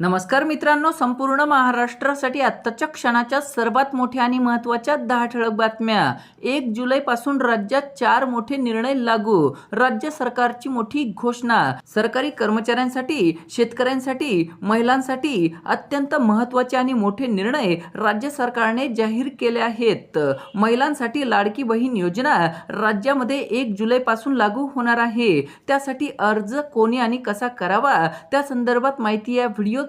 नमस्कार मित्रांनो संपूर्ण महाराष्ट्रासाठी आत्ताच्या क्षणाच्या सर्वात मोठ्या आणि महत्त्वाच्या दहा ठळक बातम्या. एक जुलैपासून राज्यात चार मोठे निर्णय लागू राज्य सरकारची मोठी घोषणा. सरकारी कर्मचाऱ्यांसाठी शेतकऱ्यांसाठी महिलांसाठी अत्यंत महत्त्वाचे आणि मोठे निर्णय राज्य सरकारने जाहीर केले आहेत. महिलांसाठी लाडकी बहीण योजना राज्यामध्ये एक जुलैपासून लागू होणार आहे. त्यासाठी अर्ज कोणी आणि कसा करावा त्या संदर्भात माहिती या व्हिडिओ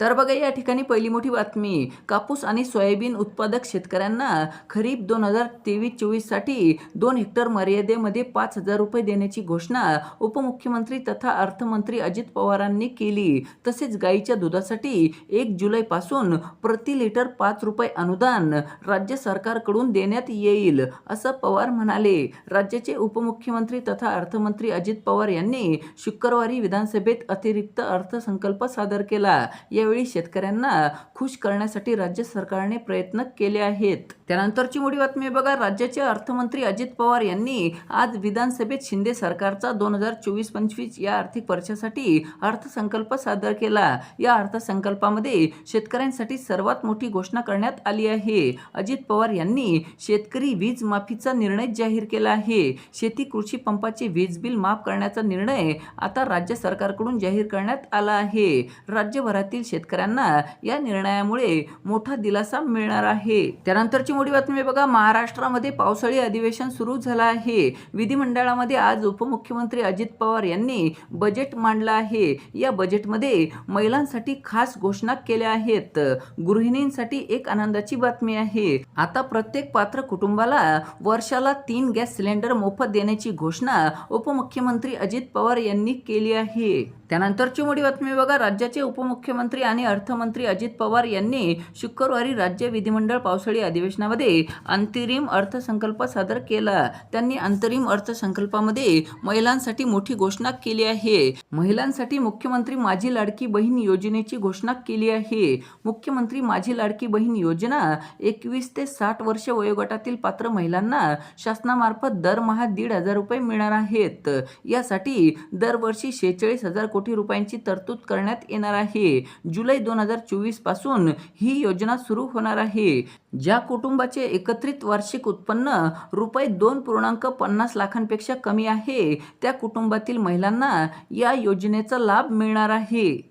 तर बघा या ठिकाणी पहिली मोठी बातमी. कापूस आणि सोयाबीन उत्पादक शेतकऱ्यांना खरीप दोन हजार तेवीस चोवीससाठी दोन हेक्टर मर्यादेमध्ये पाच हजार रुपये देण्याची घोषणा उपमुख्यमंत्री तथा अर्थमंत्री अजित पवारांनी केली. तसेच गाईच्या दुधासाठी एक जुलैपासून प्रति लिटर पाच रुपये अनुदान राज्य सरकारकडून देण्यात येईल असं पवार म्हणाले. राज्याचे उपमुख्यमंत्री तथा अर्थमंत्री अजित पवार यांनी शुक्रवारी विधानसभेत अतिरिक्त अर्थसंकल्प सादर केला. वेळी शेतकऱ्यांना खुश करण्यासाठी राज्य सरकारने प्रयत्न केले आहेत. त्यानंतरची मोठी बातमी बघा राज्याचे अर्थमंत्री अजित पवार यांनी आज विधानसभेत शिंदे सरकारचा दोन हजार चोवीस पंचवीस या आर्थिक वर्षासाठी अर्थसंकल्प सादर केला. या अर्थसंकल्पामध्ये शेतकऱ्यांसाठी सर्वात मोठी घोषणा करण्यात आली आहे. अजित पवार यांनी शेतकरी वीज माफीचा निर्णय जाहीर केला आहे. शेती कृषी पंपाचे वीज बिल माफ करण्याचा निर्णय आता राज्य सरकारकडून जाहीर करण्यात आला आहे. राज्यभरातील शेतकऱ्यांना या निर्णयामुळे मोठा दिलासा मिळणार आहे. त्यानंतरची मोठी बातमी बघा महाराष्ट्रामध्ये पावसाळी अधिवेशन सुरू झालं आहे. विधिमंडळामध्ये आज उपमुख्यमंत्री अजित पवार यांनी बजेट मांडलं आहे. या बजेटमध्ये महिलांसाठी खास घोषणा केल्या आहेत. गृहिणींसाठी एक आनंदाची बातमी आहे. आता प्रत्येक पात्र कुटुंबाला वर्षाला तीन गॅस सिलेंडर मोफत देण्याची घोषणा उपमुख्यमंत्री अजित पवार यांनी केली आहे. त्यानंतरची मोठी बातमी बघा. राज्याचे उपमुख्यमंत्री आणि अर्थमंत्री अजित पवार यांनी शुक्रवारी राज्य विधिमंडळ पावसाळी अधिवेशनामध्ये अंतरिम अर्थसंकल्प सादर केला. त्यांनी अंतरिम अर्थसंकल्पामध्ये महिलांसाठी मोठी घोषणा केली आहे. महिलांसाठी मुख्यमंत्री माझी लाडकी बहीण योजनेची घोषणा केली आहे. मुख्यमंत्री माझी लाडकी बहीण योजना एकवीस ते साठ वर्ष वयोगटातील पात्र महिलांना शासनामार्फत दरमहा दीड हजार रुपये मिळणार आहेत. यासाठी दरवर्षी शेहेचाळीस हजार कोटी रुपयांची तरतूद करण्यात येणार आहे. जुलै दोन हजार चोवीसपासून ही योजना सुरू होणार आहे. ज्या कुटुंबाचे एकत्रित वार्षिक उत्पन्न रुपये दोन पूर्णांक पन्नास लाखांपेक्षा कमी आहे त्या कुटुंबातील महिलांना या योजनेचा लाभ मिळणार आहे.